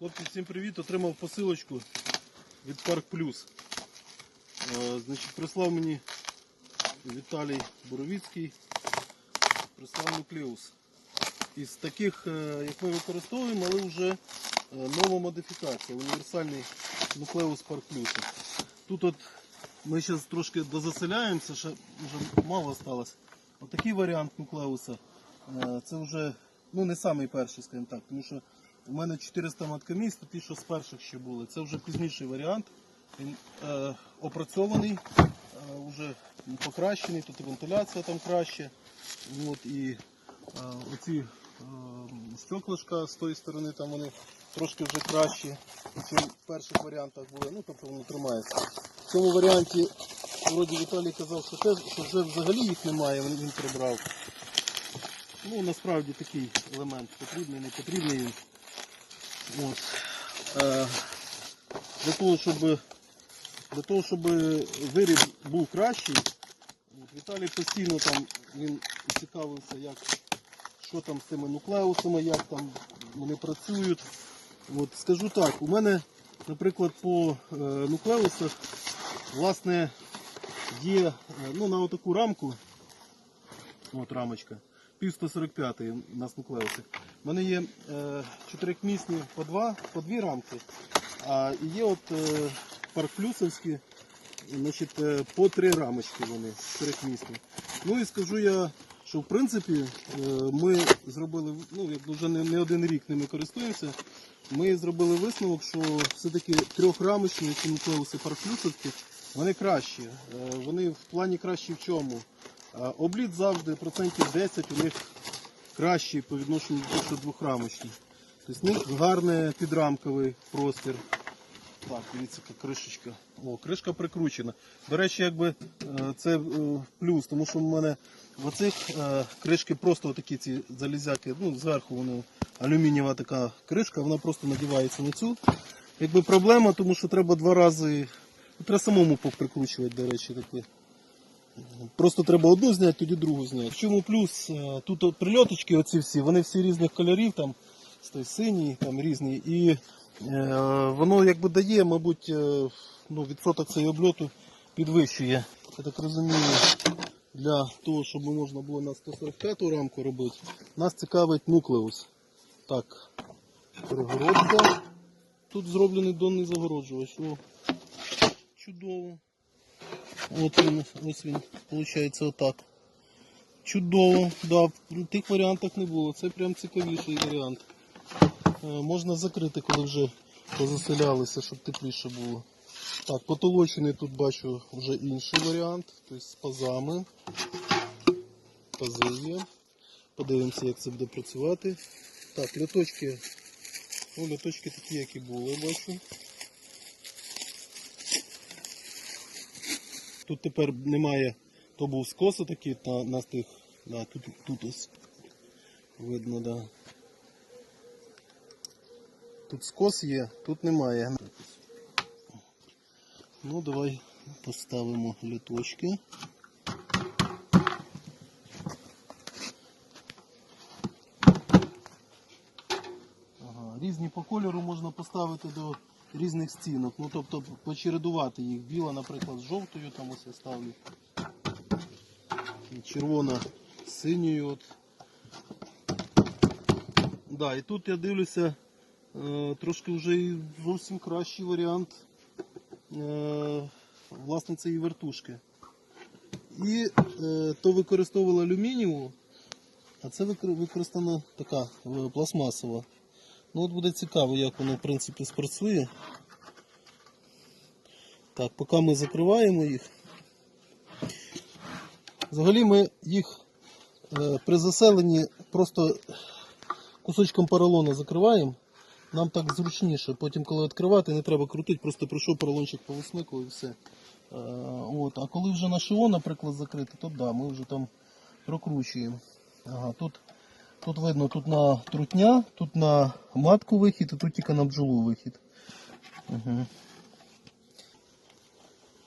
Хлопці, всім привіт! Отримав посилочку від Парк Плюс. Е, Значить, прислав мені Віталій Боровіцький, прислав нуклеус. Із таких, е, як ми використовуємо, але вже е, нова модифікація, універсальний нуклеус Парк Плюс. Тут от ми зараз трошки дозаселяємося, ще вже мало осталось. Отакий варіант нуклеуса. Це вже ну, не самий перший, скажімо так, тому що у мене 400 маткомісць, то ті, що з перших ще були. Це вже пізніший варіант. Він е, опрацьований, е, вже покращений, тут і вентиляція там краще. От, і е, оці е, стеклишка з тої сторони там вони трошки вже кращі, ніж в перших варіантах були. Ну, тобто воно тримається. В цьому варіанті вроді Віталій казав, що, теж, що вже взагалі їх немає, він прибрав. Ну, насправді такий елемент потрібний, не потрібний він. От. Е, для того, щоб для того, щоб виріб був кращий, Віталій постійно там він цікавився, як, що там з цими нуклеусами, як там вони працюють. От, скажу так, у мене, наприклад, по е, нуклеусах власне, є е, ну, на отаку рамку, от рамочка, пів 145 у нас нуклеуси. У мене є е, чотирикмісні по два, по дві рамки, а є от е, паркплюсовські, значить, е, по три рамочки вони чотирикмісні. Ну і скажу я, що в принципі е, ми зробили, ну як вже не, не один рік ними користуємося, ми зробили висновок, що все-таки трьохрамочні ці нуклеуси паркплюсовські, вони кращі. Е, Вони в плані кращі в чому? Обліт завжди процентів 10 у них кращий по відношенню до двохрамочні. Тобто в них гарний підрамковий простір. Так, дивіться, яка кришечка. О, кришка прикручена. До речі, якби е, це е, плюс, тому що в мене в оцих е, кришки просто такі ці залізяки, ну, зверху воно алюмінієва така кришка, вона просто надівається на цю. Якби проблема, тому що треба два рази. ну, Треба самому поприкручувати, до речі, такі. Просто треба одну зняти, тоді другу зняти. В чому плюс? Е, Тут от прильоточки оці всі, вони всі різних кольорів, там той там різні. І е, воно якби дає, мабуть, е, ну, відсоток цієї обльоту підвищує. Я так розумію, для того, щоб можна було на 145 рамку робити, нас цікавить нуклеус. Так, перегородка. Тут зроблений донний загороджувач. О, чудово. От він, ось він, виходить отак. Чудово, да, тих варіантах не було. Це прям цікавіший варіант. Е, можна закрити, коли вже позаселялися, щоб тепліше було. Так, потолочений тут бачу вже інший варіант, тобто з пазами. Пази є. Подивимося, як це буде працювати. Так, ляточки. Ну, ляточки такі, як і були, бачу. Тут тепер немає, то був скос такий на, на тих, да, тут, тут ось видно, да. Тут скос є, тут немає. Ну, давай поставимо літочки. Ага, різні по кольору можна поставити до різних стінок. Ну, тобто почередувати їх. Біла, наприклад, з жовтою там ось я ставлю. Червона з синьою. От. Да, і тут я дивлюся е, трошки вже і зовсім кращий варіант е, власне цієї вертушки. І е, то використовували алюмінієву, а це викор- використана така пластмасова. Ну от буде цікаво, як воно в принципі спрацює. Так, поки ми закриваємо їх. Взагалі ми їх е, при заселенні просто кусочком поролону закриваємо. Нам так зручніше. Потім, коли відкривати, не треба крутити, просто прийшов поролончик по висмику і все. Е, от. А коли вже на шиво, наприклад, закрити, то да, ми вже там прокручуємо. Ага, тут Тут видно, тут на трутня, тут на матку вихід, і тут тільки на бджолу вихід. Угу.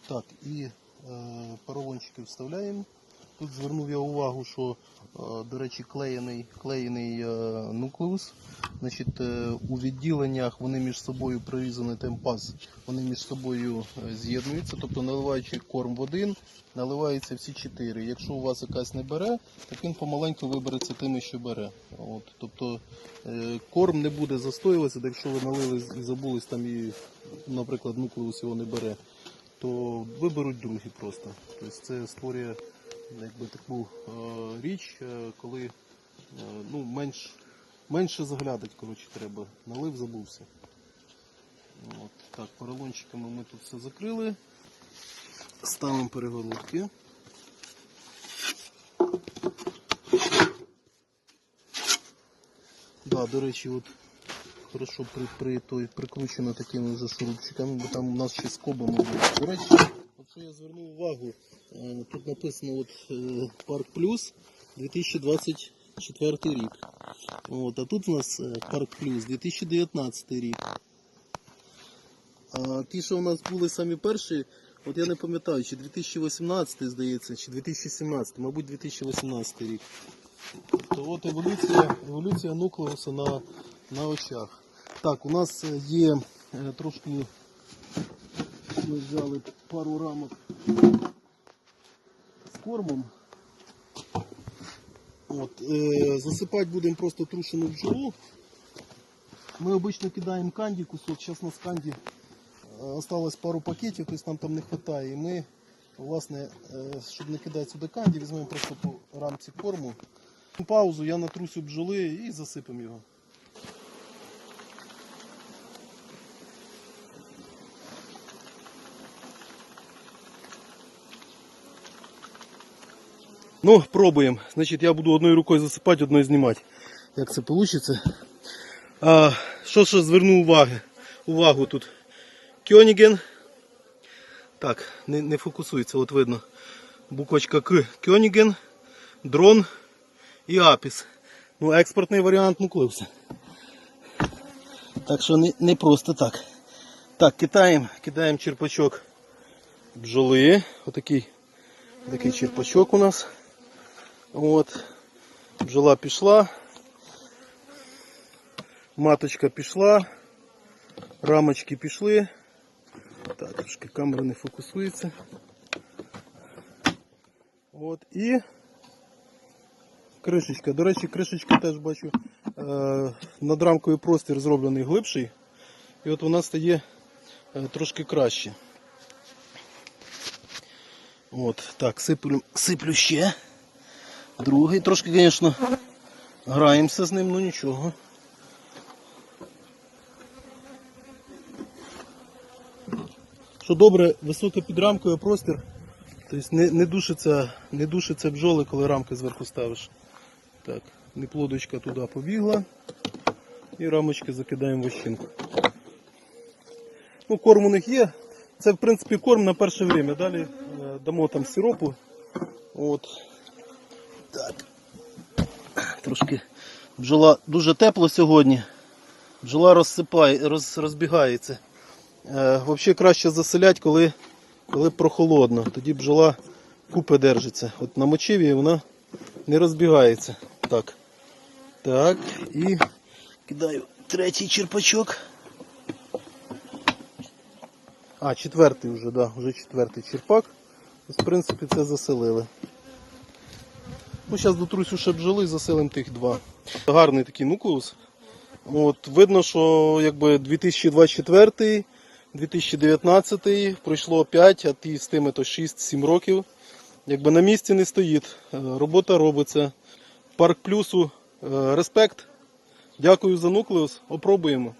Так, і е, поролончики вставляємо. Тут звернув я увагу, що, е, до речі, клеєний, клеєний е, нуклеус. Значить, е, у відділеннях вони між собою прорізаний темпаз, вони між собою з'єднуються, тобто наливаючи корм в один, наливаються всі чотири. Якщо у вас якась не бере, так він помаленьку вибереться тими, що бере. От, тобто корм не буде застоюватися, якщо ви налили і забулись там і, наприклад, нуклеус його не бере, то виберуть другі просто. Тобто це створює якби таку е, річ, е, коли е, ну, менш, менше заглядать, коротше, треба. Налив, забувся. От, так, поролончиками ми тут все закрили. Ставимо перегородки. Да, до речі, от хорошо при, при той прикручено такими вже шурупчиками, бо там у нас ще скобами було. До речі, що я звернув увагу, е, тут написано от, е, Парк Плюс 2024 рік. От, а тут у нас е, Парк Плюс 2019 рік. А ті, що у нас були самі перші, от я не пам'ятаю, чи 2018 здається, чи 2017, мабуть 2018 рік. То от еволюція, еволюція нуклеуса на, на очах. Так, у нас є трошки ми взяли пару рамок з кормом. От, е, засипати будемо просто трушену бджолу. Ми обично кидаємо канді кусок, зараз у нас канді е, осталось пару пакетів, тобто нам там не вистачає. І ми, власне, е, щоб не кидати сюди канді, візьмемо просто по рамці корму. Паузу, я натрусю бджоли і засипемо його. Ну, пробуємо. Значить, я буду одною рукою засипати, одною знімати. Як це вийде? А, що ще зверну уваги? увагу тут? Кьоніген. Так, не, не фокусується, от видно. Буквочка К. Кьоніген, дрон і апіс. Ну, експортний варіант нуклеуса. Так що не, не просто так. Так, кидаємо, кидаємо черпачок бджоли. Отакий такий черпачок у нас. От. Бджола пішла. Маточка пішла. Рамочки пішли. Так, трошки камера не фокусується. От і кришечка. До речі, кришечка теж бачу. Е, над рамкою простір зроблений глибший. І от вона стає е, трошки краще. От, так, сиплю, сиплю ще. Другий. Трошки, звісно, граємося з ним, ну нічого. Що добре, висока під рамкою простір. Тобто не, не, душиться, не душиться бджоли, коли рамки зверху ставиш. Так, неплодочка туди побігла. І рамочки закидаємо в ощинку. Ну, корм у них є. Це в принципі корм на перше время. Далі е, дамо там сиропу. От. Так. Трошки бджола дуже тепло сьогодні. Бджола розсипає, роз, розбігається. Е, Взагалі краще заселять, коли, коли прохолодно. Тоді бджола купи держиться. От на мочиві вона не розбігається. Так. Так. І кидаю третій черпачок. А, четвертий вже, да, вже четвертий черпак. В принципі, це заселили. Ну, зараз дотрусю ще бджоли, заселимо тих два. Гарний такий нуклеус. От, видно, що якби 2024, 2019 пройшло 5, а ті з тими то 6-7 років. Якби на місці не стоїть. Е, Робота робиться. Парк плюсу. е, Респект. Дякую за нуклеус. Опробуємо.